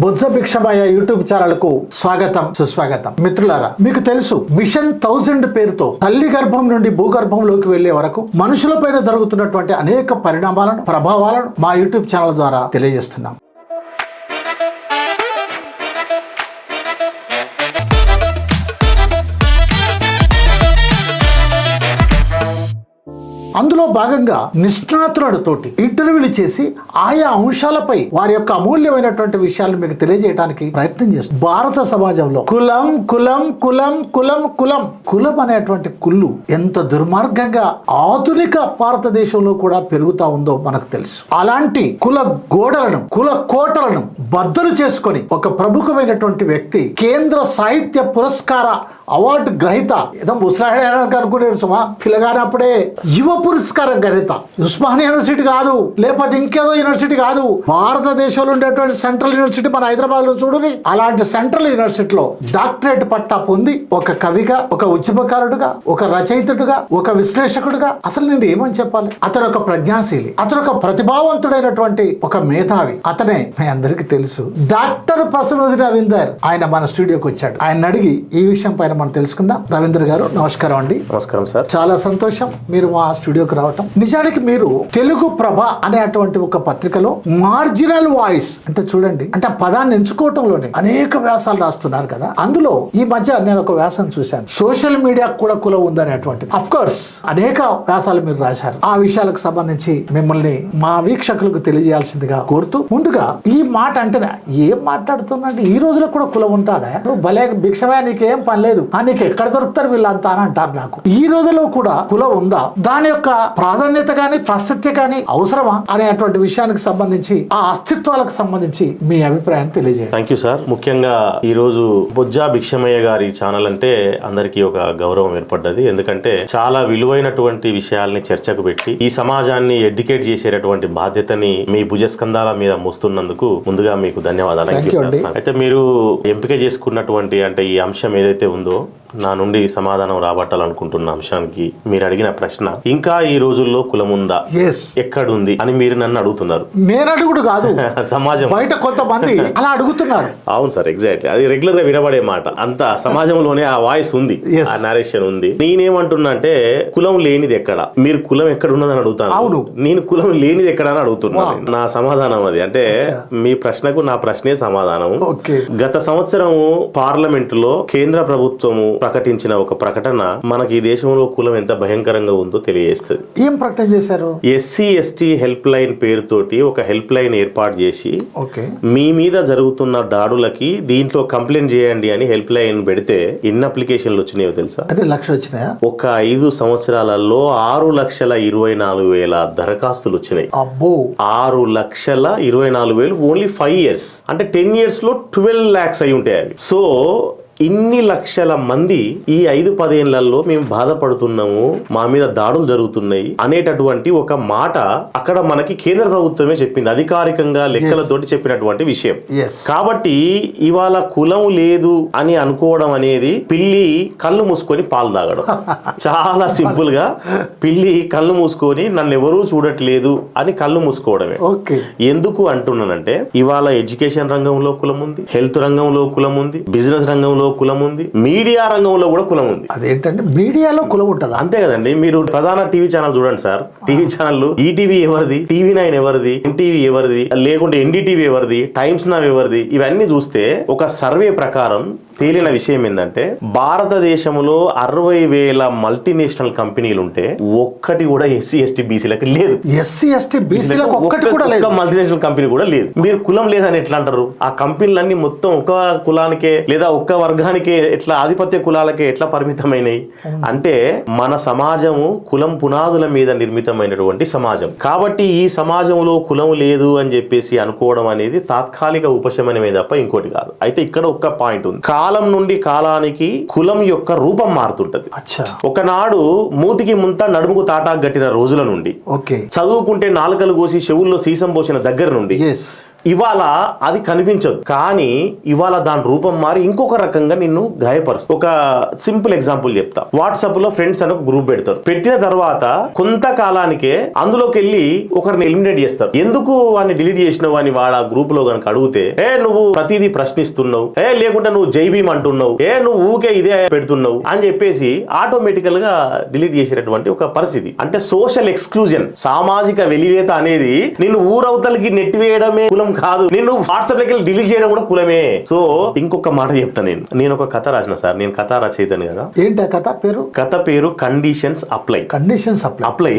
బొజ్జ Bhikshamaiah YouTube ఛానల్కు స్వాగతం సుస్వాగతం. మిత్రులారా మీకు తెలుసు మిషన్ థౌజండ్ పేరుతో తల్లి గర్భం నుండి భూగర్భంలోకి వెళ్ళే వరకు మనుషులపైన జరుగుతున్నటువంటి అనేక పరిణామాలను ప్రభావాలను మా యూట్యూబ్ ఛానల్ ద్వారా తెలియజేస్తున్నాం. అందులో భాగంగా నిష్ణాతులతోటి ఇంటర్వ్యూలు చేసి ఆయా అంశాలపై వారి యొక్క అమూల్యమైనటువంటి విషయాలను మీకు తెలియజేయడానికి ప్రయత్నం చేస్తుంది. భారత సమాజంలో కులం కులం కులం కులం కులం కులం అనేటువంటి కుళ్ళు ఎంత దుర్మార్గంగా ఆధునిక భారతదేశంలో కూడా పెరుగుతా ఉందో మనకు తెలుసు. అలాంటి కుల గోడలను కుల కోటలను బద్దలు చేసుకొని ఒక ప్రముఖమైనటువంటి వ్యక్తి కేంద్ర సాహిత్య పురస్కార అవార్డు గ్రహీత. ఏదో ముసలాయడానికి అనుకునేరు సుమా పిల్లగానప్పుడే యువ పురస్కార గ్రహీత. ఉస్మానియా యూనివర్సిటీ కాదు లేకపోతే ఇంకేదో యూనివర్సిటీ కాదు. భారతదేశంలో ఉండేటువంటి సెంట్రల్ యూనివర్సిటీ మన హైదరాబాద్లో చూడని అలాంటి సెంట్రల్ యూనివర్సిటీలో డాక్టరేట్ పట్టా పొంది ఒక కవిగా ఒక ఉద్యమకారుడుగా ఒక రచయితుడుగా ఒక విశ్లేషకుడుగా. అసలు నేను ఏమని చెప్పాలి? అతను ఒక ప్రజ్ఞాశీలి అతను ఒక ప్రతిభావంతుడైనటువంటి ఒక మేధావి. అతనే మీ అందరికీ తెలుసు డాక్టర్ ప్రసన్నది రవీందర్ ఆయన మన స్టూడియోకి వచ్చాడు. ఆయన అడిగి ఈ విషయం పైన మనం తెలుసుకుందాం. రవీంద్ర గారు నమస్కారం అండి. నమస్కారం సార్. చాలా సంతోషం మీరు మా స్టూడియోకి రావటం. నిజానికి మీరు తెలుగు ప్రభ అనేటువంటి ఒక పత్రికలో మార్జినల్ వాయిస్ అంటే చూడండి అంటే పదాన్ని ఎంచుకోవటంలోనే అనేక వ్యాసాలు రాస్తున్నారు కదా. అందులో ఈ మధ్య నేను ఒక వ్యాసం చూశాను. సోషల్ మీడియా కూడా కుల ఉందనేటువంటిది. అఫ్ కోర్స్ అనేక వ్యాసాలు మీరు రాశారు. ఆ విషయాలకు సంబంధించి మిమ్మల్ని మా వీక్షకులకు తెలియజేయాల్సిందిగా కోరుతూ ముందుగా ఈ మాట అంటేనే ఏం మాట్లాడుతుందంటే ఈ రోజులో కూడా కులం ఉంటుందా? నువ్వు భలే భిక్షమే నీకేం పని లేదు. ఆ నీకు ఎక్కడ దొరుకుతారు వీళ్ళంతా అని అంటారు నాకు. ఈ రోజులో కూడా కులం ఉందా? దాని యొక్క ప్రాధాన్యత కానీ ప్రాశస్త్య కానీ అవసరమా అనేటువంటి విషయానికి సంబంధించి ఆ అస్తిత్వాలకు సంబంధించి మీ అభిప్రాయం తెలియజేయండి. థ్యాంక్ యూ సార్ ముఖ్యంగా ఈ రోజు బొజ్జా భిక్షమయ్య గారి ఛానల్ అంటే అందరికీ ఒక గౌరవం ఏర్పడ్డది. ఎందుకంటే చాలా విలువైనటువంటి విషయాల్ని చర్చకు పెట్టి ఈ సమాజాన్ని ఎడ్యుకేట్ చేసేటటువంటి బాధ్యతని మీ భుజస్కంధాల మీద మోస్తున్నందుకు ముందుగా మీకు ధన్యవాదాలు. అయితే మీరు ఎంపిక చేసుకున్నటువంటి అంటే ఈ అంశం ఏదైతే ఉందో నా నుండి సమాధానం రాబట్టాలనుకుంటున్న అంశానికి మీరు అడిగిన ప్రశ్న ఇంకా ఈ రోజుల్లో కులం ఉందా ఎక్కడుంది? అని మీరు నన్ను అడుగుతున్నారు. నేను అడుగుడు కాదు. సమాజం. బయట కొంతమంది అలా అడుగుతున్నారు. అవును సార్ ఎగ్జాక్ట్లీ అది రెగ్యులర్గా వినబడే మాట. అంత సమాజంలోనే ఆ వాయిస్ ఉంది. ఆ నరేషన్ ఉంది. నేనేమంటున్నా అంటే కులం లేనిది ఎక్కడ? మీరు కులం ఎక్కడ ఉన్నదని అడుగుతాను. అవును. నేను కులం లేనిది ఎక్కడ అని అడుగుతున్నాను నా సమాధానం అది. అంటే మీ ప్రశ్నకు నా ప్రశ్నే సమాధానం. గత సంవత్సరం పార్లమెంట్లో కేంద్ర ప్రభుత్వము ప్రకటించిన ఒక ప్రకటన మనకి ఈ దేశంలో కులం ఎంత భయంకరంగా ఉందో తెలియజేస్తుంది. ఏం ప్రకటన చేశారు? ఎస్సీ ఎస్టీ హెల్ప్ లైన్ పేరుతోటి ఒక హెల్ప్ లైన్ ఏర్పాటు చేసి ఓకే. మీ మీద జరుగుతున్న దాడులకి దీంట్లో కంప్లైంట్ చేయండి అని హెల్ప్ లైన్ పెడితే ఎన్ని అప్లికేషన్లు వచ్చినాయో తెలుసా? అంటే లక్ష వచ్చినాయా? ఒక ఐదు సంవత్సరాలలో ఆరు లక్షల ఇరవై నాలుగు వేల దరఖాస్తులు వచ్చినాయి. అబ్బో! ఆరు లక్షల ఇరవై నాలుగు వేలు ఓన్లీ ఫైవ్ ఇయర్స్. అంటే టెన్ ఇయర్స్లో ట్వెల్వ్ ల్యాక్స్ అయి ఉంటాయి అవి. సో ఇన్ని లక్షల మంది ఈ ఐదు పదేళ్ళలో మేము బాధపడుతున్నాము మా మీద దాడులు జరుగుతున్నాయి అనేటటువంటి ఒక మాట అక్కడ మనకి కేంద్ర ప్రభుత్వమే చెప్పింది అధికారికంగా లెక్కలతోటి చెప్పినటువంటి విషయం. కాబట్టి ఇవాళ కులం లేదు అని అనుకోవడం అనేది పిల్లి కళ్ళు మూసుకొని పాలు తాగడం. చాలా సింపుల్గా పిల్లి కళ్ళు మూసుకొని నన్ను ఎవరూ చూడట్లేదు అని కళ్ళు మూసుకోవడమే. ఓకే. ఎందుకు అంటున్నానంటే ఇవాళ ఎడ్యుకేషన్ రంగంలో కులం ఉంది హెల్త్ రంగంలో కులం ఉంది బిజినెస్ రంగంలో కులం ఉంది మీడియా రంగంలో కూడా కులం ఉంది అదేంటంటే మీడియాలో కులం ఉంటుందా? అంతే కదండి మీరు ప్రధాన టీవీ ఛానల్ చూడండి సార్. టీవీ ఛానల్ ఈటీవీ ఎవరిది టీవీ నైన్ ఎవరిది ఎన్టీవీ ఎవరిది లేకుంటే ఎన్డీటీవీ ఎవరిది టైమ్స్ నవ్ ఎవరిది ఇవన్నీ చూస్తే ఒక సర్వే ప్రకారం తేలిన విషయం ఏంటంటే భారతదేశంలో అరవై వేల మల్టీనేషనల్ కంపెనీలు ఉంటే ఒక్కటి కూడా ఎస్సీ ఎస్టీ బీసీలకి లేదు. ఎస్సీ ఎస్టీ బీసీలకు ఒక్కటి కూడా లేదు. మల్టీనేషనల్ కంపెనీ కూడా లేదు. మీరు కులం లేదని ఎట్లా అంటారు? ఆ కంపెనీలన్నీ మొత్తం ఒక కులానికే లేదా ఒక్క వర్గానికే ఎట్లా ఆధిపత్య కులాలకే ఎట్లా పరిమితమైనవి అంటే మన సమాజము కులం పునాదుల మీద నిర్మితమైనటువంటి సమాజం. కాబట్టి ఈ సమాజంలో కులం లేదు అని చెప్పేసి అనుకోవడం అనేది తాత్కాలిక ఉపశమనమే తప్ప ఇంకోటి కాదు. అయితే ఇక్కడ ఒక్క పాయింట్ ఉంది. కాలం నుండి కాలానికి కులం యొక్క రూపం మారుతుంటది. అచ్చా. ఒకనాడు మూతికి ముంత నడుముకు తాటాకు గట్టిన రోజుల నుండి ఓకే. చదువుకుంటే నాలుకలు కోసి చెవుల్లో సీసం పోసిన దగ్గర నుండి ఇవాళ అది కనిపించదు. కానీ ఇవాళ దాని రూపం మారి ఇంకొక రకంగా నిన్ను గాయపరుస్తుంది. ఒక సింపుల్ ఎగ్జాంపుల్ చెప్తా. వాట్సాప్లో ఫ్రెండ్స్ అని ఒక గ్రూప్ పెడతారు. పెట్టిన తర్వాత కొంతకాలానికే అందులోకి వెళ్ళి ఒకరిని ఎలిమినేట్ చేస్తారు. ఎందుకు వాడిని డిలీట్ చేసినావు? అని వాడు ఆ గ్రూప్లో కనుక అడిగితే ఏ నువ్వు ప్రతిదీ ప్రశ్నిస్తున్నావు. ఏ లేకుంటే నువ్వు జైబీమ్ అంటున్నావు. ఏ నువ్వు ఊకే ఇదే పెడుతున్నావు. అని చెప్పేసి ఆటోమేటికల్గా డిలీట్ చేసేటటువంటి ఒక పరిస్థితి. అంటే సోషల్ ఎక్స్క్లూజన్ సామాజిక వెలివేత అనేది నిన్ను ఊరవతలకి నెట్టివేయడమే కులం కాదు. నిన్ను వాట్సాప్ లకి డిలీట్ చేయడం కూడా కులమే. సో ఇంకొక మాట చెప్తా నేను. నేను ఒక కథ రాసిన సార్. నేను కథ రచయితను కదా. ఏంటి కథ పేరు? కథ పేరు conditions apply conditions apply apply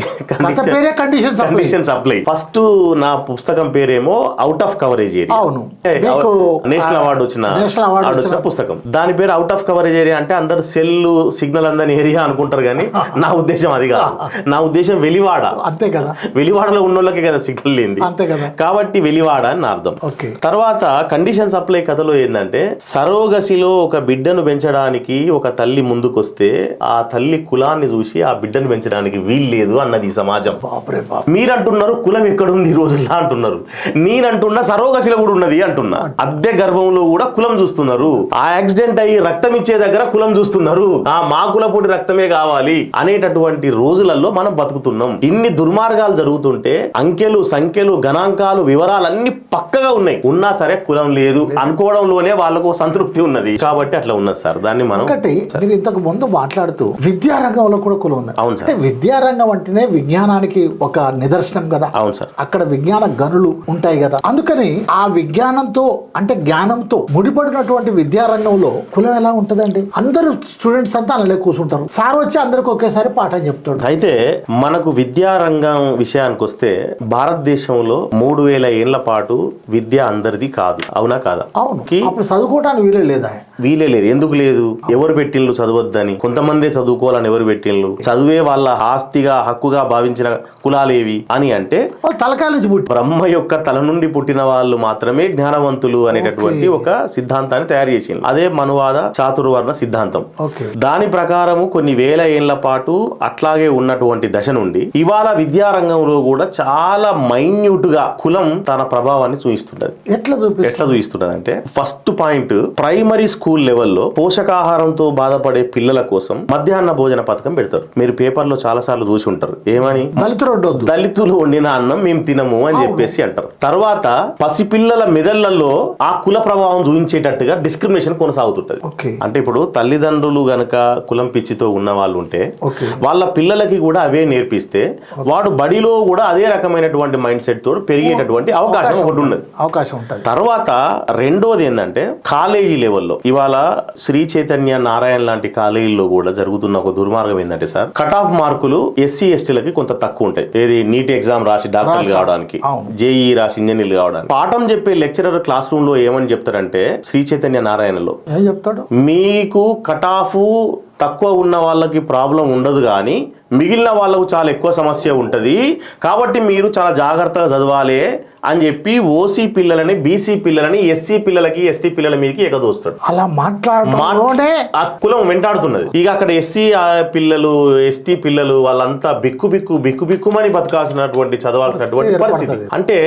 పేరే కండిషన్స్ కండిషన్స్ అప్లై ఫస్ట్ నా పుస్తకం పేరేమో అవుట్ ఆఫ్ కవరేజ్ ఏరియా అవును. నేషనల్ అవార్డు వచ్చిన నేషనల్ అవార్డు వచ్చిన పుస్తకం. దాని పేరు అవుట్ ఆఫ్ కవరేజ్ ఏరియా అంటే అందరు సెల్ సిగ్నల్ అందని ఏరియా అనుకుంటారు కానీ నా ఉద్దేశం అది కాదు. నా ఉద్దేశం వెలివాడ. అంతే కదా. వెలివాడలో ఉన్న వాళ్ళకి కదా సిగ్నల్ అంతే కదా. కాబట్టి వెలివాడ అని అర్థం. తర్వాత కండిషన్ సప్లై కథలో ఏంటంటే సరోగసిలో ఒక బిడ్డను పెంచడానికి ఒక తల్లి ముందుకొస్తే ఆ తల్లి కులాన్ని చూసి ఆ బిడ్డను పెంచడానికి వీల్లేదు అన్నది ఈ సమాజం. మీరంటున్నారు కులం ఎక్కడుంది ఈ రోజుల్లో అంటున్నారు. నేనంటున్నా సరోగసిలో కూడా ఉన్నది అంటున్నా. అద్దె గర్భంలో కూడా కులం చూస్తున్నారు. ఆ యాక్సిడెంట్ అయ్యి రక్తం ఇచ్చే దగ్గర కులం చూస్తున్నారు. ఆ మా కులపొడి రక్తమే కావాలి అనేటటువంటి రోజులలో మనం బతుకుతున్నాం. ఇన్ని దుర్మార్గాలు జరుగుతుంటే అంకెలు సంఖ్యలు గణాంకాలు వివరాలు అన్ని పక్కగా ఉన్నాయి. ఉన్నా సరే కులం లేదు. అనుకోవడంలోనే వాళ్ళకు సంతృప్తి ఉన్నది. కాబట్టి అట్లా ఉన్నది సార్. దాన్ని మనం ఒకటి మీరు ఇంతకు ముందు మాట్లాడుతూ విద్యారంగంలో కూడా కులం ఉంది అవును. అంటే విద్యారంగం అంటేనే విజ్ఞానానికి ఒక నిదర్శనం కదా. అవును సార్. అక్కడ విజ్ఞాన గనులు ఉంటాయి కదా. అందుకని ఆ విజ్ఞానంతో అంటే జ్ఞానంతో ముడిపడినటువంటి విద్యారంగంలో కులం ఎలా ఉంటదండి? అందరూ స్టూడెంట్స్ అంతా అలాగే కూర్చుంటారు. సార్ వచ్చి అందరికి ఒకేసారి పాఠం చెప్తాడు. అయితే మనకు విద్యారంగం విషయానికి వస్తే భారతదేశంలో మూడు వేల ఏళ్ళ పాటు విద్య అందరిది కాదు. అవునా కాదా? అవును. అప్పుడు చదువుకోవడానికి వీలే లేదా? వీలే లేదు. ఎందుకు లేదు? ఎవరు పెట్టిండ్లు చదవద్దని? కొంతమందే చదువుకోవాలని ఎవరు పెట్టిండ్లు చదువే వాళ్ళ ఆస్తిగా హక్కుగా భావించిన కులాలేవి అని అంటే తలకాయ నుంచి పుట్టి. బ్రహ్మ యొక్క తల నుండి పుట్టిన వాళ్ళు మాత్రమే జ్ఞానవంతులు అనేటటువంటి ఒక సిద్ధాంతాన్ని తయారు చేసింది అదే మనువాద చాతుర్వర్ణ సిద్ధాంతం. దాని ప్రకారము కొన్ని వేల ఏళ్ళ పాటు అట్లాగే ఉన్నటువంటి దశ నుండి ఇవాళ విద్యారంగంలో కూడా చాలా మైన్యూట్గా కులం తన ప్రభావాన్ని చూపిస్తుంటది. ఎట్లా చూపి ఎట్లా చూపిస్తున్నది అంటే ఫస్ట్ పాయింట్ ప్రైమరీ స్కూల్ లెవెల్లో పోషకాహారంతో బాధపడే పిల్లల కోసం మధ్యాహ్న భోజన పథకం పెడతారు. మీరు పేపర్లో చాలా సార్లు చూసి ఉంటారు. ఏమని? దళితులు దళితులు వండిన అన్నం మేము తినము అని చెప్పేసి అంటారు. తర్వాత పసిపిల్లల మెదళ్ళలో ఆ కుల ప్రభావం చూపించేటట్టుగా డిస్క్రిమినేషన్ కొనసాగుతుంటది. అంటే ఇప్పుడు తల్లిదండ్రులు గనక కులం పిచ్చితో ఉన్న వాళ్ళు ఉంటే వాళ్ళ పిల్లలకి కూడా అవే నేర్పిస్తే వాడు బడిలో కూడా అదే రకమైనటువంటి మైండ్ సెట్ తోడు పెరిగేటటువంటి అవకాశం ఒకటి ఉన్నది అవకాశం ఉంటుంది. తర్వాత రెండోది ఏంటంటే కాలేజీ లెవెల్లో. ఇవాళ శ్రీ చైతన్య నారాయణ లాంటి కాలేజీల్లో కూడా జరుగుతున్న ఒక దుర్మార్గం ఏంటంటే సార్ కట్ ఆఫ్ మార్కులు ఎస్సీ ఎస్టీలకి కొంత తక్కువ ఉంటాయి. ఏది నీట్ ఎగ్జామ్ రాసి డాక్టర్లు కావడానికి. జేఈ రాసి ఇంజనీర్లు కావడానికి. పాఠం చెప్పే లెక్చరర్ క్లాస్ రూమ్లో ఏమని చెప్తారంటే శ్రీ చైతన్య నారాయణలో ఏం చెప్తాడు? మీకు కట్ ఆఫ్ తక్కువ ఉన్న వాళ్ళకి ప్రాబ్లం ఉండదు కానీ మిగిలిన వాళ్ళకు చాలా ఎక్కువ సమస్య ఉంటుంది. కాబట్టి మీరు చాలా జాగ్రత్తగా చదవాలి. అని చెప్పి ఓసీ పిల్లలని బీసీ పిల్లలని ఎస్సీ పిల్లలకి ఎస్టీ పిల్లల మీదకి ఎగదోస్తాడు. అలా మాట్లాడటంలోనే ఆ కులం వెంటాడుతున్నది. ఇక అక్కడ ఎస్సీ పిల్లలు ఎస్టీ పిల్లలు వాళ్ళంతా బిక్కు బిక్కు బిక్కు బిక్కుమని బతకాల్సినటువంటి చదవాల్సినటువంటి. పరిస్థితి. అంటే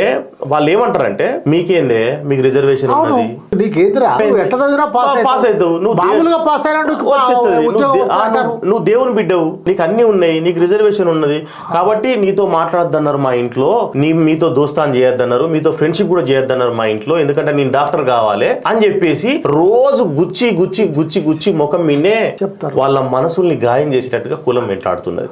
వాళ్ళు ఏమంటారంటే మీకేందే? మీకు రిజర్వేషన్ ఉన్నది. పాస్ అవుతావు. నువ్వు పాస్. నువ్వు దేవుని బిడ్డవు. నీకు అన్ని ఉన్నాయి. నీకు రిజర్వేషన్ ఉన్నది. కాబట్టి నీతో మాట్లాడద్దన్నారు మా ఇంట్లో. నీ మీతో దోస్తాన్ చేయొద్దన్నారు మీతో ఫ్రెండ్షిప్ కూడా చేయొద్దన్నారు మా ఇంట్లో ఎందుకంటే నేను డాక్టర్ కావాలి అని చెప్పేసి రోజు గుచ్చి గుచ్చి గుచ్చి గుచ్చి ముఖం మిన్నే చెప్తారు. వాళ్ళ మనసుల్ని గాయం చేసేటట్టుగా కులం వెంటాడుతున్నది.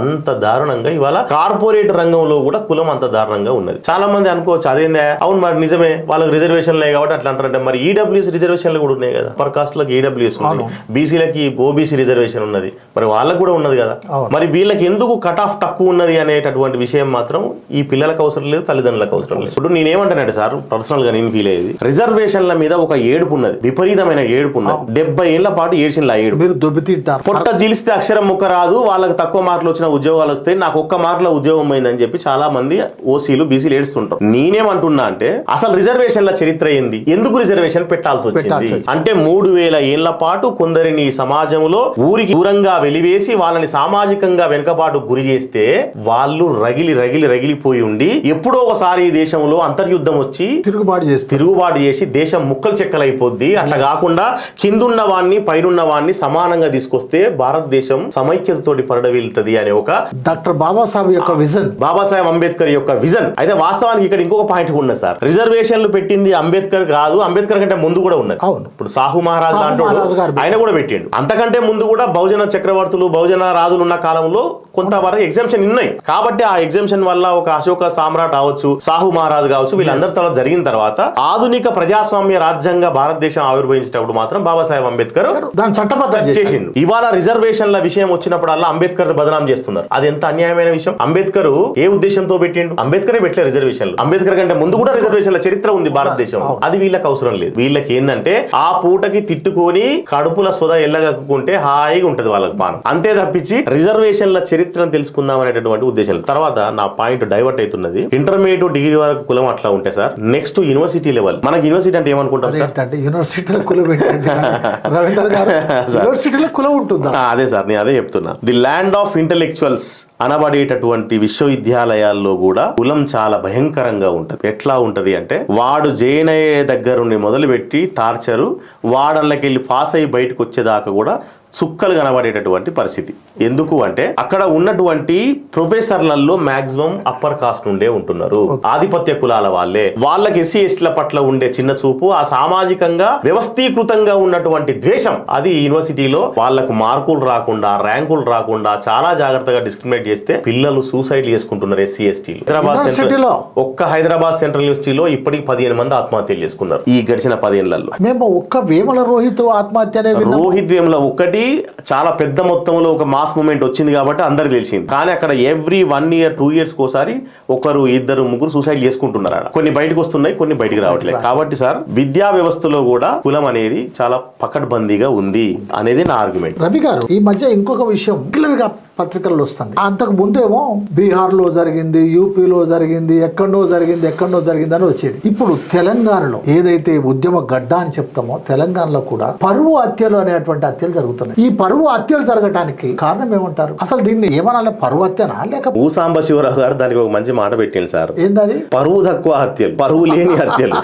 అంత దారుణంగా ఇవాళ కార్పొరేట్ రంగంలో కూడా కులం అంత దారుణంగా ఉన్నది. చాలా మంది అనుకోవచ్చు అదేందా? అవును మరి నిజమే వాళ్ళకి రిజర్వేషన్ లేవు కాబట్టి అట్లా అంటారంటే మరి ఈడబ్ల్యూఎస్ రిజర్వేషన్లు కూడా ఉన్నాయి కదా. పర్ కాస్ట్లకు ఈడబ్ల్యూఎస్ ఉంది. బీసీలకి ఓబీసీ రిజర్వేషన్ ఉన్నది. మరి వాళ్ళకి కూడా ఉన్నది కదా. మరి వీళ్ళకి ఎందుకు కట్ ఆఫ్ తక్కువ ఉన్నది అనేటటువంటి విషయం మాత్రం ఈ పిల్లలకు అవసరం లేదు తల్లిదండ్రులకు అవసరం లేదు. ఇప్పుడు నేనేమంటానంటే సార్ పర్సనల్గా నేను ఫీల్ అయ్యేది రిజర్వేషన్ల మీద ఒక ఏడుపు ఉన్నది విపరీతమైన ఏడుపు ఉన్నది. డెబ్బై ఏళ్ళ పాటు ఏడ్చిన ఆ ఏడుపు. మీరు దొబ్బి తింటారు. పొట్ట జీలిస్తే అక్షరం ముక్క రాదు వాళ్ళకి తక్కువ మార్కులు వచ్చిన ఉద్యోగాలు వస్తాయి నాకు ఒక్క మార్కుల ఉద్యోగం పోయిందని చెప్పి చాలా మంది ఓసీలు బీసీలు ఏడుస్తుంటారు. నేనేమంటున్నా అంటే అసలు రిజర్వేషన్ల చరిత్ర ఏంది? ఎందుకు రిజర్వేషన్ పెట్టాల్సి వచ్చింది. అంటే మూడు వేల ఏళ్ళ పాటు కొందరిని సమాజంలో ఊరికి దూరంగా వెలివేసి వాళ్ళని సామాజికంగా వెనుకబాటు గురి చేస్తే వాళ్ళు రగిలి రగిలి రగిలిపోయి ఉండి ఎప్పుడో ఒకసారి ఈ దేశంలో అంతర్యుద్ధం వచ్చి తిరుగుబాటు చేస్తారు. తిరుగుబాటు చేసి దేశం ముక్కలు చెక్కలైపోద్ది. అట్లా కాకుండా కిందున్న వాన్ని పైనున్న వాన్ని సమానంగా తీసుకొస్తే భారతదేశం సమైక్యతతోటి పరడవీలుతుంది అనే ఒక డాక్టర్ బాబాసాహెబ్ యొక్క విజన్. బాబాసాహెబ్ అంబేద్కర్ యొక్క విజన్. అయితే వాస్తవానికి ఇక్కడ ఇంకొక పాయింట్ ఉన్నది సార్. రిజర్వేషన్లు పెట్టింది అంబేద్కర్ కాదు. అంబేద్కర్ కంటే ముందు కూడా ఉన్నది. అవును. ఇప్పుడు సాహు మహారాజ్ గారు ఆయన కూడా పెట్టిండు. అంతకంటే ముందు కూడా బహుజన చక్రవర్తులు బహుజన రాజులు ఉన్న కాలంలో కొంతవరకు ఎగ్జామ్షన్ ఉన్నాయి. కాబట్టి ఆ ఎగ్జామ్షన్ వల్ల ఒక అశోక సామ్రాట్ కావచ్చు సాహు మహారాజు కావచ్చు వీళ్ళందరి తర్వాత జరిగిన తర్వాత ఆధునిక ప్రజాస్వామ్య రాజ్యాంగ భారతదేశం ఆవిర్భవించినప్పుడు మాత్రం బాబాసాహెబ్ అంబేద్కర్ దాని చట్టబద్ధం చేసిండు ఇవాళ రిజర్వేషన్ల విషయం వచ్చినప్పుడల్లా అంబేద్కర్ బదనాం చేస్తున్నారు. అది ఎంత అన్యాయమైన విషయం? అంబేద్కర్ ఏ ఉద్దేశంతో పెట్టిండు? అంబేద్కరే పెట్టలే రిజర్వేషన్లు. అంబేద్కర్ కంటే ముందు కూడా రిజర్వేషన్ల చరిత్ర ఉంది భారతదేశం అది వీళ్ళకి అవసరం లేదు. వీళ్ళకి ఏంటంటే ఆ పూటకి తిట్టుకొని కడుపుల సొద ఎల్లగక్కుంటే హాయిగా ఉంటది వాళ్ళకి పానం. అంతే తప్పించి రిజర్వేషన్ల చరిత్రను తెలుసుకుందాం అనేటటువంటి ఉద్దేశం. తర్వాత నా పాయింట్ డైవర్ట్ అవుతున్నది. ఇంటర్మీడియట్ డిగ్రీ వరకు కులం అట్లా ఉంటే సార్ నెక్స్ట్ యూనివర్సిటీ లెవెల్ మనకి యూనివర్సిటీ అంటే ఏమనుకుంటాం సార్? అదేంటంటే యూనివర్సిటీలో కులం రవీంద్ర గారు యూనివర్సిటీలో కులం ఉంటుందా? అదే సార్ నేను అదే చెప్తున్నా. ది ల్యాండ్ ఆఫ్ ఇంటెలెక్చువల్స్ అనబడేటటువంటి విశ్వవిద్యాలయాల్లో కూడా కులం చాలా భయంకరంగా ఉంటది. ఎట్లా ఉంటది అంటే వాడు జైన్ అయ్యే దగ్గరుండి మొదలుపెట్టి టార్చరు వాడళ్ళకి వెళ్ళి పాస్ అయ్యి బయటకు వచ్చేదాకా కూడా చుక్కలు కనబడేటటువంటి పరిస్థితి. ఎందుకు అంటే అక్కడ ఉన్నటువంటి ప్రొఫెసర్లలో మాక్సిమం అప్పర్ కాస్ట్ నుండే ఉంటున్నారు. ఆధిపత్య కులాల వాళ్ళే. వాళ్ళకి ఎస్సీ ఎస్టీల పట్ల ఉండే చిన్న చూపు ఆ సామాజికంగా వ్యవస్థీకృతంగా ఉన్నటువంటి ద్వేషం అది యూనివర్సిటీలో వాళ్ళకు మార్కులు రాకుండా ర్యాంకులు రాకుండా చాలా జాగ్రత్తగా డిస్క్రిమినేట్ చేస్తే పిల్లలు సూసైడ్ చేసుకుంటున్నారు ఎస్సీ ఎస్టీలు హైదరాబాద్? సెంట్రల్ ఒక్క హైదరాబాద్ సెంట్రల్ యూనివర్సిటీలో ఇప్పటికి పదిహేను మంది ఆత్మహత్యలు చేసుకున్నారు ఈ గడిచిన పదిహేనులలో. మేము ఒక్క వేమల రోహిత్ ఆత్మహత్య రోహిత్ వేముల ఒక్కటి చాలా పెద్ద మొత్తంలో ఒక మాస్ మూమెంట్ వచ్చింది కాబట్టి అందరికి తెలిసింది. కానీ అక్కడ every one year two years కోసారి ఒకరు ఇద్దరు ముగ్గురు సూసైడ్ చేసుకుంటున్నారు ఆడ. కొన్ని బయటకు వస్తున్నాయి కొన్ని బయటికి రావట్లేదు. కాబట్టి సార్ విద్యా వ్యవస్థలో కూడా కులం అనేది చాలా పకడ్బందీగా ఉంది అనేది నా ఆర్గ్యుమెంట్ రవి గారు ఈ మధ్య ఇంకొక విషయం పత్రికల్లో వస్తుంది. అంతకు ముందేమో బీహార్లో జరిగింది యూపీలో జరిగింది ఎక్కడో జరిగింది ఎక్కడో జరిగింది అని వచ్చేది. ఇప్పుడు తెలంగాణలో ఏదైతే ఉద్యమ గడ్డ అని చెప్తామో తెలంగాణలో కూడా పరువు హత్యలు అనేటువంటి హత్యలు జరుగుతున్నాయి. ఈ పరువు హత్యలు జరగటానికి కారణం ఏమంటారు? అసలు దీన్ని ఏమనాలి? పరువు హత్యనా లేక ఊసాంబ శివరావు గారు దానికి ఒక మంచి మాట పెట్టింది సార్. ఏందది? పరువు తక్కువ హత్యలు పరువు లేని హత్యలు.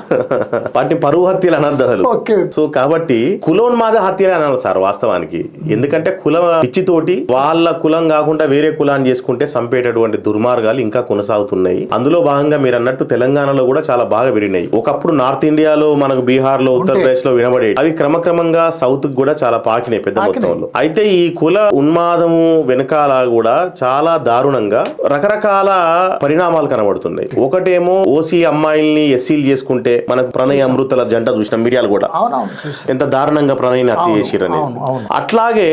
వాటిని పరువు హత్యలు ఓకే. సో కాబట్టి కులోన్మాద హత్యలే అనాలి సార్ వాస్తవానికి. ఎందుకంటే కుల పిచ్చితోటి వాళ్ళ కులం కాకుండా వేరే కులాన్ని చేసుకుంటే చంపేటటువంటి దుర్మార్గాలు ఇంకా కొనసాగుతున్నాయి. అందులో భాగంగా మీరు అన్నట్టు తెలంగాణలో కూడా చాలా బాగా పెరిగినాయి ఒకప్పుడు నార్త్ ఇండియాలో మనకు బీహార్లో ఉత్తరప్రదేశ్లో వినబడే అవి క్రమక్రమంగా సౌత్కి కూడా చాలా పాకినాయి పెద్ద మొత్తంలో. అయితే ఈ కుల ఉన్మాదము వెనకాల కూడా చాలా దారుణంగా రకరకాల పరిణామాలు కనబడుతున్నాయి. ఒకటేమో ఓసీ అమ్మాయిల్ని ఎస్సీలు చేసుకుంటే మనకు ప్రణయ అమృతల జంట చూసిన మిరియాలు కూడా. ఎంత దారుణంగా ప్రణయిని హత్య చేసిరని. అట్లాగే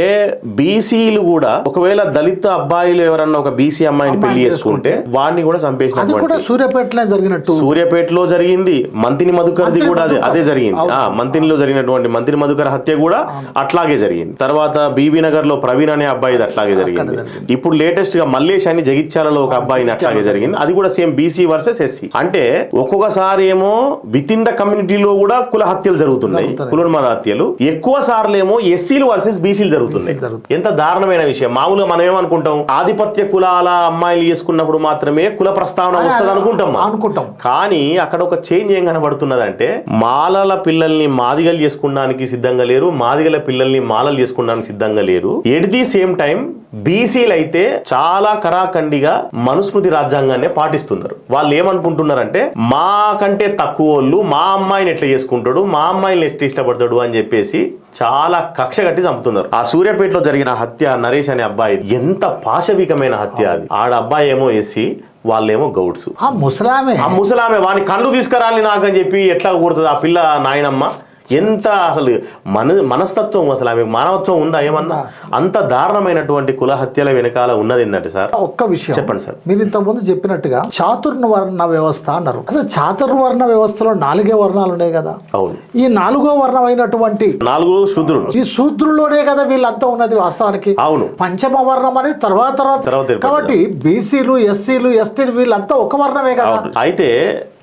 బీసీలు కూడా ఒకవేళ దళిత అబ్బాయిలు ఎవరన్నా ఒక బీసీ అమ్మాయిని పెళ్ళి చేసుకుంటే వాడిని కూడా అది చంపేసినటువంటి కూడా సూర్యాపేటలో జరిగినట్టు. సూర్యాపేటలో జరిగింది. మంతిని మధుకర్ది కూడా అదే. అదే జరిగింది. మంతినిలో జరిగినటువంటి మంతిని మధుకర్ హత్య కూడా అట్లాగే జరిగింది. తర్వాత బీబీ నగర్లో ప్రవీణ్ అనే అబ్బాయి అట్లాగే జరిగింది. ఇప్పుడు లేటెస్ట్గా మల్లేష్ అని జగిత్యాలలో ఒక అబ్బాయిని అట్లాగే జరిగింది. అది కూడా సేమ్ బీసీ వర్సెస్ ఎస్సీ అంటే ఒక్కొక్కసారి ఏమో విత్ ఇన్ ద కమ్యూనిటీలో కూడా కుల హత్యలు జరుగుతున్నాయి. కులన్మాద హత్యలు. ఎక్కువ సార్లు ఏమో ఎస్సీలు వర్సెస్ బీసీలు జరుగుతున్నాయి. ఎంత దారుణమైన విషయం. మామూలుగా మనం ఏమనుకుంటాం? ఆధిపత్య కులాల అమ్మాయిలు చేసుకున్నప్పుడు మాత్రమే కుల ప్రస్తావన వస్తుంది అనుకుంటాం. అనుకుంటాం. కానీ అక్కడ ఒక చేంజ్ ఏం కనబడుతున్నదంటే మాలల పిల్లల్ని మాదిగలు చేసుకోవడానికి సిద్ధంగా లేరు మాదిగల పిల్లల్ని మాలలు చేసుకోవడానికి సిద్ధంగా లేరు. ఎట్ ది సేమ్ టైం బీసీలు అయితే చాలా కరాఖండిగా మనుస్మృతి రాజ్యాంగాన్ని పాటిస్తున్నారు. వాళ్ళు ఏమనుకుంటున్నారంటే మా కంటే తక్కువ వాళ్ళు మా అమ్మాయిని ఎట్లా చేసుకుంటాడు మా అమ్మాయిని ఎట్లా ఇష్టపడతాడు అని చెప్పేసి చాలా కక్ష కట్టి చంపుతున్నారు. ఆ సూర్యాపేటలో జరిగిన హత్య నరేష్ అనే అబ్బాయి ఎంత పాశవికమైన హత్య అది. ఆడ అబ్బాయి ఏమో ఎస్సీ వాళ్ళేమో గౌడ్స్. ఆ ముసలామే. ఆ ముసలామె వాని కళ్ళు తీసుకురాలి నాకు అని చెప్పి ఎట్లా కూడుతుంది ఆ పిల్ల నాయనమ్మ? ఎంత అసలు మన మనస్తత్వం అసలు ఆమె మానవత్వం ఉందా ఏమన్నా? అంత దారుణమైనటువంటి కుల హత్యల వెనకాల ఉన్నది ఏంటంటే సార్? ఒక్క విషయం. చెప్పండి సార్. మీరు ఇంతకుముందు చెప్పినట్టుగా చాతుర్వర్ణ వ్యవస్థ అన్నారు. అసలు చాతుర్వర్ణ వ్యవస్థలో నాలుగే వర్ణాలు ఉన్నాయి కదా. అవును. ఈ నాలుగో వర్ణం అయినటువంటి నాలుగు శూద్రులు. ఈ శూద్రుల్లోనే కదా వీళ్ళంతా ఉన్నది వాస్తవానికి. అవును. పంచమ వర్ణం అనేది తర్వాత తర్వాత. కాబట్టి బీసీలు ఎస్సీలు ఎస్టీలు వీళ్ళంతా ఒక వర్ణమే కదా. అయితే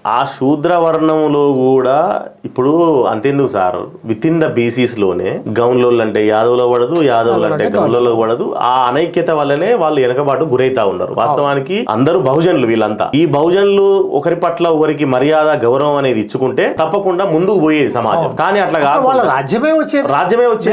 ఆ శూద్ర వర్ణంలో కూడా ఇప్పుడు అంతెందుకు సార్? విత్ ఇన్ ద బీసీస్లోనే గౌన్లోళ్ళు అంటే యాదవులో పడదు యాదవులు అంటే గౌన్లలో పడదు ఆ అనైక్యత వల్లనే వాళ్ళు వెనకబాటు గురైతా ఉన్నారు. వాస్తవానికి అందరూ బహుజనులు వీళ్ళంతా. ఈ బహుజనులు ఒకరి పట్ల ఒకరికి మర్యాద గౌరవం అనేది ఇచ్చుకుంటే తప్పకుండా ముందుకు పోయేది సమాజం. కానీ అట్లా వాళ్ళ కాదు రాజ్యమే వచ్చేది. రాజ్యమే వచ్చే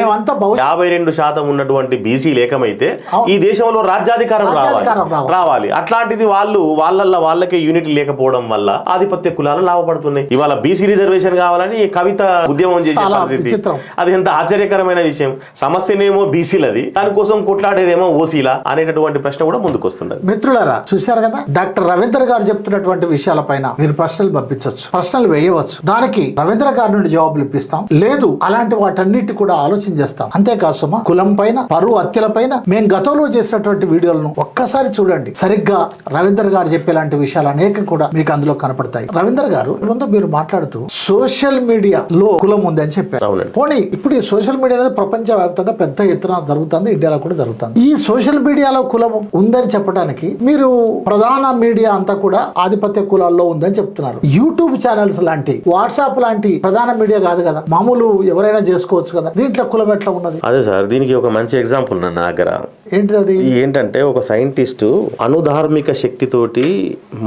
యాభై రెండు శాతం ఉన్నటువంటి బీసీ లేకమైతే ఈ దేశంలో రాజ్యాధికారం రావాలి రాజ్యాధికారం రావాలి. రావాలి. అట్లాంటిది వాళ్ళు వాళ్ళల్లో వాళ్ళకే యూనిట్ లేకపోవడం వల్ల ఆధిపత్య కులాలు లాభపడుతున్నాయి. ఇవాళ బీసీ రిజర్వేషన్ కావాలని కవిత ఉద్యమం చేసే పరిస్థితి. అది ఎంత ఆశ్చర్యకరమైన విషయం. సమస్యనేమో బీసీలది దానికోసం కొట్లాడేదేమో ఓసీలా అనేటటువంటి ప్రశ్న కూడా ముందుకు వస్తున్నది మిత్రులారా చూశారు కదా? డాక్టర్ రవీంద్ర గారు చెప్తున్నటువంటి విషయాలపైన మీరు ప్రశ్నలు పంపించవచ్చు ప్రశ్నలు వేయవచ్చు. దానికి రవీంద్ర గారి నుండి జవాబులు ఇప్పిస్తాం. లేదు అలాంటి వాటన్నిటి కూడా ఆలోచన చేస్తాం. అంతేకాదు సుమా కులం పైన పరువు హత్యల పైన మేము గతంలో చేసినటువంటి వీడియోలను ఒక్కసారి చూడండి. సరిగ్గా రవీంద్ర గారు చెప్పేలాంటి విషయాలు అనేకం కూడా మీకు అందులో కనపడతాయి. రవీంద్ర గారు ముందు మీరు మాట్లాడుతూ సోషల్ మీడియా లో కులం ఉంది అని చెప్పారు. పోనీ ఇప్పుడు ఈ సోషల్ మీడియా అనేది ప్రపంచవ్యాప్తంగా పెద్ద ఎత్తున జరుగుతుంది ఇండియాలో కూడా జరుగుతుంది. ఈ సోషల్ మీడియాలో కులం ఉందని చెప్పడానికి మీరు ప్రధాన మీడియా అంతా కూడా ఆధిపత్య కులాల్లో ఉందని చెప్తున్నారు. యూట్యూబ్ ఛానల్స్ లాంటి వాట్సాప్ లాంటి ప్రధాన మీడియా కాదు కదా. మామూలు ఎవరైనా చేసుకోవచ్చు కదా. దీంట్లో కులం ఎట్లా ఉన్నది? అదే సార్ దీనికి ఒక మంచి ఎగ్జాంపుల్ నా దగ్గర. ఏంటిది అది? ఏంటంటే ఒక సైంటిస్టు అనుధార్మిక శక్తితోటి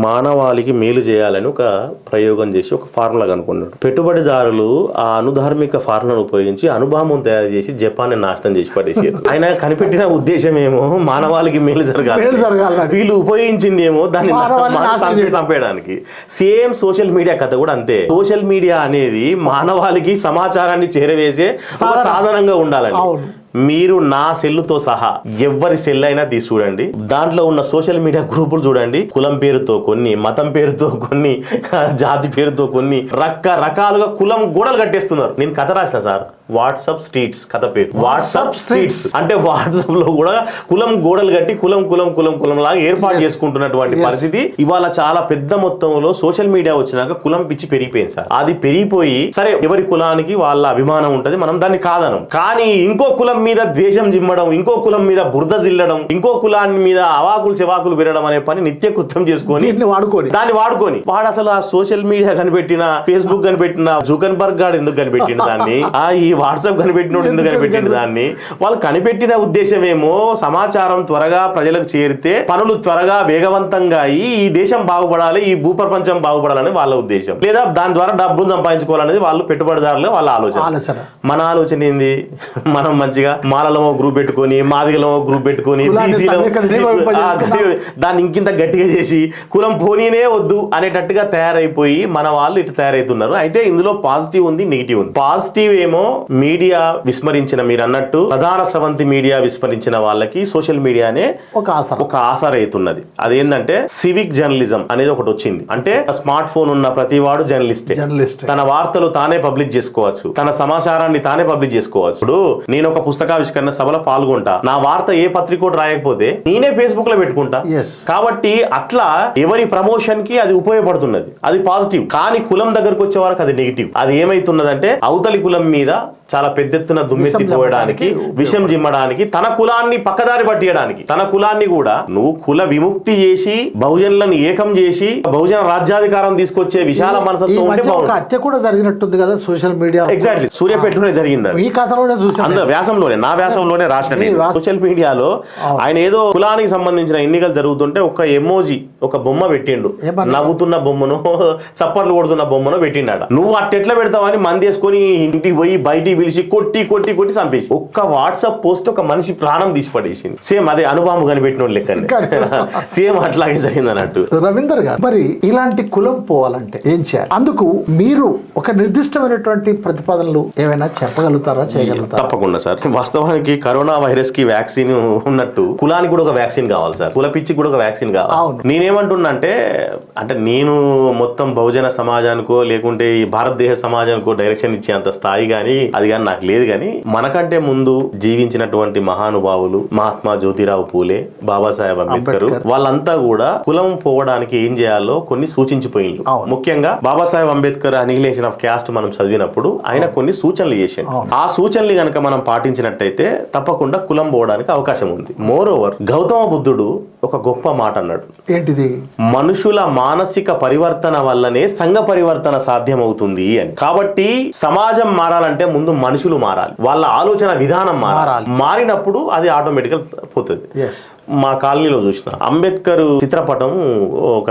మానవాళికి మేలు చేయాలని ఒక ప్రయోగం చేసి ఒక ఫార్ములా కనుక్కున్నాడు పెట్టుబడిదారులు ఆ అనుధార్మిక ఫార్ములాను ఉపయోగించి అణుబాంబును తయారు చేసి జపాన్ నాశనం చేసి పడేసారు ఆయన కనిపెట్టిన ఉద్దేశం ఏమో మానవాళికి మేలు జరగాలి. వీళ్ళు ఉపయోగించింది ఏమో దాన్ని. చంపేయడానికి సేమ్ సోషల్ మీడియా కథ కూడా అంతే సోషల్ మీడియా అనేది మానవాళికి సమాచారాన్ని చేరవేసే. సాధనంగా ఉండాలండి. మీరు నా సెల్లుతో సహా ఎవరి సెల్ అయినా తీసి చూడండి. దాంట్లో ఉన్న సోషల్ మీడియా గ్రూపులు చూడండి. కులం పేరుతో కొన్ని మతం పేరుతో కొన్ని జాతి పేరుతో కొన్ని రకరకాలుగా కులం గోడలు కట్టేస్తున్నారు. నేను కథ రాసిన సార్. వాట్సాప్ స్ట్రీట్స్ కథ పేరు. WhatsApp streets? అంటే వాట్సాప్లో కూడా కులం గోడలు కట్టి కులం కులం కులం కులం లాగా ఏర్పాటు చేసుకుంటున్నటువంటి. పరిస్థితి. ఇవాళ చాలా పెద్ద మొత్తంలో సోషల్ మీడియా వచ్చినాక కులం పిచ్చి పెరిగిపోయింది సార్. అది పెరిగిపోయి సరే ఎవరి కులానికి వాళ్ళ అభిమానం ఉంటది మనం దాన్ని కాదనం. కానీ ఇంకో కులం మీద ద్వేషం జిమ్మడం ఇంకో కులం మీద బురద జిల్లడం ఇంకో కులాన్ని మీద అవాకులు చెవాకులు విరడం అనే పని నిత్య కృత్యం చేసుకొని వాడుకొని. దాన్ని వాడుకొని. వాడు అసలు ఆ సోషల్ మీడియా కనిపెట్టిన ఫేస్బుక్ కనిపెట్టిన జూకన్ బర్గ్ గాడు ఎందుకు కనిపెట్టిండు దాన్ని? ఆ ఈ వాట్సాప్ కనిపెట్టినోడు ఎందుకు కనిపెట్టిండు దాన్ని? వాళ్ళు కనిపెట్టిన ఉద్దేశం ఏమో సమాచారం త్వరగా ప్రజలకు చేరితే పనులు త్వరగా వేగవంతంగా అయ్యి ఈ దేశం బాగుపడాలి ఈ భూప్రపంచం బాగుపడాలని వాళ్ళ ఉద్దేశం. లేదా దాని ద్వారా డబ్బులు సంపాదించుకోవాలనేది వాళ్ళు పెట్టుబడిదారులు వాళ్ళ ఆలోచన. ఆలోచన. మన ఆలోచన ఏంది? మనం మంచిగా మాలలో గ్రూప్ పెట్టుకొని మాదిగలో గ్రూప్ పెట్టుకొని. దాన్ని ఇంకింత గట్టిగా చేసి కులం పోనీనే వద్దు అనేటట్టుగా తయారైపోయి మన వాళ్ళు ఇటు తయారైతున్నారు. అయితే ఇందులో పాజిటివ్ ఉంది నెగిటివ్ ఉంది. పాజిటివ్ ఏమో మీడియా విస్మరించిన మీరు అన్నట్టు ప్రధాన స్రవంతి మీడియా విస్మరించిన వాళ్ళకి సోషల్ మీడియానే ఒక ఆసరం. ఒక ఆసర అవుతున్నది అదేంటంటే సివిక్ జర్నలిజం అనేది ఒకటి వచ్చింది. అంటే స్మార్ట్ ఫోన్ ఉన్న ప్రతి వాడు జర్నలిస్టే. జర్నలిస్ట్. తన వార్తలు తానే పబ్లిష్ చేసుకోవచ్చు. తన సమాచారాన్ని తానే పబ్లిష్ చేసుకోవచ్చు. ఇప్పుడు నేను ఒక పుస్తకావిష్కరణ సభలో పాల్గొంటా. నా వార్త ఏ పత్రికోటి రాయకపోతే నేనే ఫేస్బుక్లో పెట్టుకుంటా కాబట్టి అట్లా ఎవరి ప్రమోషన్కి అది ఉపయోగపడుతున్నది. అది పాజిటివ్. కానీ కులం దగ్గరకు వచ్చే వరకు అది నెగిటివ్. అది ఏమైతున్నదంటే అవతలి కులం మీద చాలా పెద్ద ఎత్తున దుమ్మెత్తిపోయడానికి జమ్మడానికి విషం జిమ్మడానికి తన కులాన్ని పక్కదారి పట్టియడానికి తన కులాన్ని కూడా నువ్వు కుల విముక్తి చేసి బహుజనులను ఏకం చేసి బహుజన రాజ్యాధికారం తీసుకొచ్చే విశాల మనసత్వం ఉంటే హత్య కూడా జరిగినట్టుంది కదా సోషల్ మీడియా. ఎగ్జాక్ట్లీ సూర్యాపేటలోనే జరిగింది. ఈ కథలోనే అందరు వ్యాసంలోనే నా వ్యాసంలోనే రాసిన. సోషల్ మీడియాలో ఆయన ఏదో కులానికి సంబంధించిన ఎన్నికలు జరుగుతుంటే ఒక ఎమోజీ ఒక బొమ్మ పెట్టిండు? నవ్వుతున్న బొమ్మను చప్పట్లు కొడుతున్న బొమ్మను పెట్టిండాడ. నువ్వు అట్టెట్లా పెడతావని మంది వేసుకొని ఇంటికి పోయి బయటికి పిలిచి కొట్టి కొట్టి కొట్టి చంపేసి ఒక్క వాట్సాప్ పోస్ట్ ఒక మనిషి ప్రాణం తీసి పడేసింది. సేమ్ అదే అనుభవం కనిపెట్టిన లెక్కనే. సేమ్ అట్లాగే జరిగింది అన్నట్టు. రవీందర్ గారు మరి ఇలాంటి కులం పోవాలంటే ఏం చేయాలి? అందుకు మీరు ఒక నిర్దిష్టమైనటువంటి ప్రతిపాదనలు ఏమైనా చెప్పగలుగుతారా చేయగలుగుతారా? తప్పకుండా సార్. వాస్తవానికి కరోనా వైరస్కి వ్యాక్సిన్ ఉన్నట్టు కులానికి కూడా ఒక వ్యాక్సిన్ కావాలి సార్. కుల పిచ్చికి కూడా ఒక వ్యాక్సిన్ కావాలి. అవును. నేనేమంటున్నా అంటే అంటే నేను మొత్తం బహుజన సమాజానికో లేకుంటే ఈ భారతదేశ సమాజానికో డైరెక్షన్ ఇచ్చే అంత స్థాయి కానీ అది కానీ నాకు లేదు కానీ మనకంటే ముందు జీవించినటువంటి మహానుభావులు మహాత్మా జ్యోతిరావు పూలే బాబాసాహెబ్ అంబేద్కర్. వాళ్ళంతా కూడా కులం పోవడానికి ఏం చేయాలో కొన్ని సూచించిపోయిండ్రు. అవును. ముఖ్యంగా Babasaheb Ambedkar annihilation of caste మనం చదివినప్పుడు ఆయన కొన్ని సూచనలు చేసిండు. ఆ సూచనలు గనక మనం పాటించినట్టయితే తప్పకుండా కులం పోవడానికి అవకాశం ఉంది. మోర్ ఓవర్ గౌతమ బుద్ధుడు ఒక గొప్ప మాట అన్నాడు. ఏంటిది? మనుషుల మానసిక పరివర్తన వల్లనే సంఘ పరివర్తన సాధ్యమవుతుంది అని. కాబట్టి సమాజం మారాలంటే ముందు మనుషులు మారాలి. వాళ్ళ ఆలోచన విధానం మారాలి. మారినప్పుడు అది ఆటోమేటికల్ పోతుంది. మా కాలనీలో చూసిన అంబేద్కర్ చిత్రపటం ఒక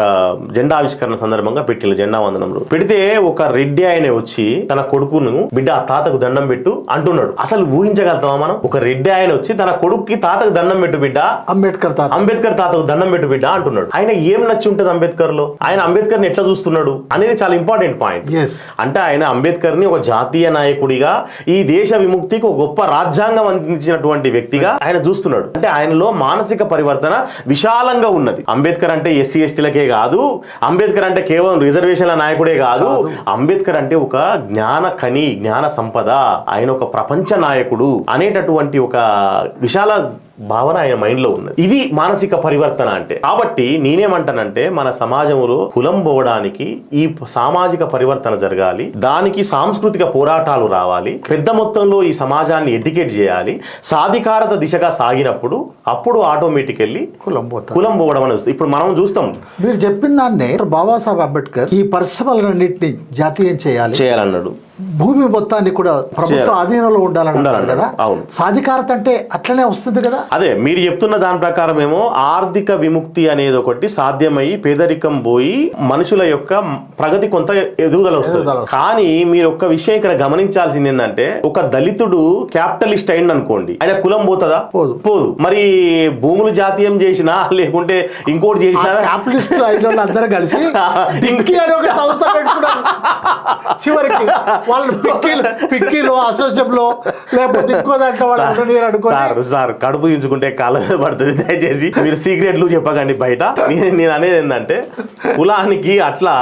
జెండా ఆవిష్కరణ సందర్భంగా పెట్టిన జెండా వందనంలో. పెడితే ఒక రెడ్డి ఆయన వచ్చి తన కొడుకును బిడ్డ తాతకు దండం పెట్టు అంటున్నాడు. అసలు ఊహించగలుగుతామా మనం? ఒక రెడ్డి ఆయన వచ్చి తన కొడుక్కి తాతకు దండం పెట్టు బిడ్డ. అంబేద్కర్ తాత. అంబేద్కర్ తాతకు దండం పెట్టు బిడ్డ అంటున్నాడు. ఆయన ఏం నచ్చి ఉంటుంది అంబేద్కర్లో ఆయన అంబేద్కర్ని ఎట్లా చూస్తున్నాడు? అనేది చాలా ఇంపార్టెంట్ పాయింట్ ఎస్ అంటే ఆయన అంబేద్కర్ని ఒక జాతీయ నాయకుడిగా ఈ దేశ విముక్తికి ఒక గొప్ప రాజ్యాంగం అందించినటువంటి వ్యక్తిగా ఆయన చూస్తున్నాడు. అంటే ఆయనలో మానసిక పరివర్తన విశాలంగా ఉన్నది. అంబేద్కర్ అంటే ఎస్సీ ఎస్టీలకే కాదు. అంబేద్కర్ అంటే కేవలం రిజర్వేషన్ల నాయకుడే కాదు. అంబేద్కర్ అంటే ఒక జ్ఞాన కని జ్ఞాన సంపద. ఆయన ఒక ప్రపంచ నాయకుడు అనేటటువంటి ఒక విశాల భావన ఆయన మైండ్లో ఉన్నది. ఇది మానసిక పరివర్తన అంటే. కాబట్టి నేనేమంటానంటే మన సమాజంలో కులం పోవడానికి ఈ సామాజిక పరివర్తన జరగాలి. దానికి సాంస్కృతిక పోరాటాలు రావాలి. పెద్ద మొత్తంలో ఈ సమాజాన్ని ఎడ్యుకేట్ చేయాలి. సాధికారత దిశగా సాగినప్పుడు అప్పుడు ఆటోమేటికల్లీ కులం పోతారు కులం పోవడం అనేది వస్తుంది. ఇప్పుడు మనం చూస్తాం. మీరు చెప్పిన దాన్నే బాబాసాహెబ్ అంబేద్కర్ ఈ పరిశ్రమలన్నింటినీ జాతీయం చేయాలి. చేయాలన్నాడు. భూమి మొత్తాన్ని కూడా ప్రభుత్వ. ఆధీనంలో ఉండాలని. కదా అవును. సాధికారత అంటే అట్లనే వస్తుంది కదా అదే మీరు చెప్తున్న దాని ప్రకారం ఏమో ఆర్థిక విముక్తి అనేది ఒకటి సాధ్యమయ్యి పేదరికం పోయి మనుషుల యొక్క ప్రగతి కొంత ఎదుగుదల వస్తుంది. కానీ మీరు ఒక్క విషయం ఇక్కడ గమనించాల్సింది ఏంటంటే ఒక దళితుడు క్యాపిటలిస్ట్ అయింది అనుకోండి ఆయన కులం పోతుందా పోదు. పోదు మరి భూములు జాతీయం చేసినా లేకుంటే ఇంకోటి చేసినా క్యాపిటలిస్ట్ అయిన అందరూ కలిసి ఒక సంస్థ చివరికి వాళ్ళు పిక్కీలు పిక్కీలో అసోసియంలో లేకపోతే ఇంకో దాంట్లో వాళ్ళు అనుకోని సార్ సార్ కడుపు దించుకుంటే మీద పడుతుంది. దయచేసి మీరు సీక్రెట్లు చెప్పకండి బయట. నేను నేను అనేది ఏంటంటే కులానికి అట్లా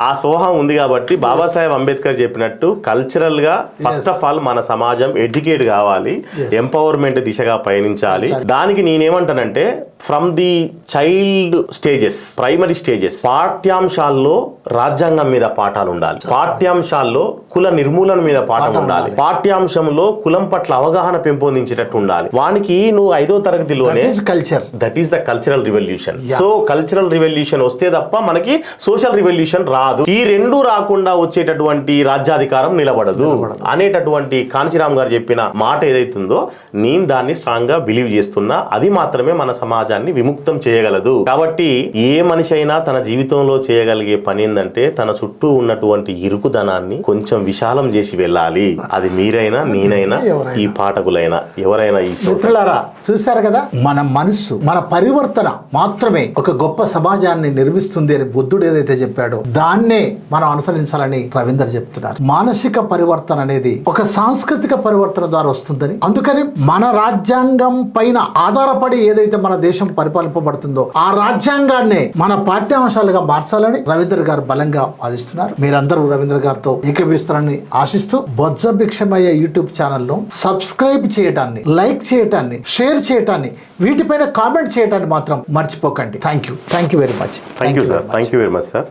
ఆ సోహం ఉంది కాబట్టి బాబాసాహెబ్ అంబేద్కర్ చెప్పినట్టు కల్చరల్గా ఫస్ట్ ఆఫ్ ఆల్ మన సమాజం ఎడ్యుకేట్ కావాలి ఎంపవర్మెంట్ దిశగా పయనించాలి. దానికి నేనేమంటానంటే from the child stages primary stages పాఠ్యాంశాల్లో రాజ్యాంగం మీద పాఠాలు ఉండాలి పాఠ్యాంశాల్లో కుల నిర్మూలన మీద పాఠం ఉండాలి. పాఠ్యాంశంలో కులం పట్ల అవగాహన పెంపొందించేటట్టు ఉండాలి. వానికి నువ్వు ఐదో తరగతిలోనే culture that is the cultural revolution so cultural revolution వస్తే తప్ప మనకి సోషల్ రివల్యూషన్ రాదు. ఈ రెండు రాకుండా వచ్చేటటువంటి రాజ్యాధికారం నిలబడదు. అనేటటువంటి కాంచీరామ్ గారు చెప్పిన మాట ఏదైతుందో నేను దాన్ని స్ట్రాంగ్గా బిలీవ్ చేస్తున్నా. అది మాత్రమే మన సమాజాన్ని విముక్తం చేయగలదు. కాబట్టి ఏ మనిషి అయినా తన జీవితంలో చేయగలిగే పని ఏంటంటే తన చుట్టూ ఉన్నటువంటి ఇరుకుదనాన్ని కొంచెం విశాలం చేసి వెళ్ళాలి. అది మీరైనా నేనైనా. ఈ పాఠకులైనా. ఎవరైనా ఈ మిత్రులారా చూశారు కదా? మన మనస్సు మన పరివర్తన మాత్రమే ఒక గొప్ప సమాజాన్ని నిర్మిస్తుంది అని బుద్ధుడు ఏదైతే చెప్పాడో దాన్నే మనం అనుసరించాలని రవీందర్ చెప్తున్నారు. మానసిక పరివర్తన అనేది ఒక సాంస్కృతిక పరివర్తన ద్వారా వస్తుందని. అందుకని మన రాజ్యాంగం పైన ఆధారపడి ఏదైతే మన దేశం పరిపాలింపబడుతుందో ఆ రాజ్యాంగాన్నే మన పాఠ్యాంశాలుగా మార్చాలని రవీంద్ర గారు బలంగా వాదిస్తున్నారు. మీరందరూ రవీంద్ర గారితో ఏకీపిస్తారని ఆశిస్తూ బొజ్జ భిక్షమయ్య యూట్యూబ్ ఛానల్ను సబ్స్క్రైబ్ చేయటాన్ని లైక్ చేయటాన్ని షేర్ చేయటాన్ని వీటిపైన కామెంట్ చేయటాన్ని మాత్రం మర్చిపోకండి. Thank you thank you very much thank you sir thank you very much sir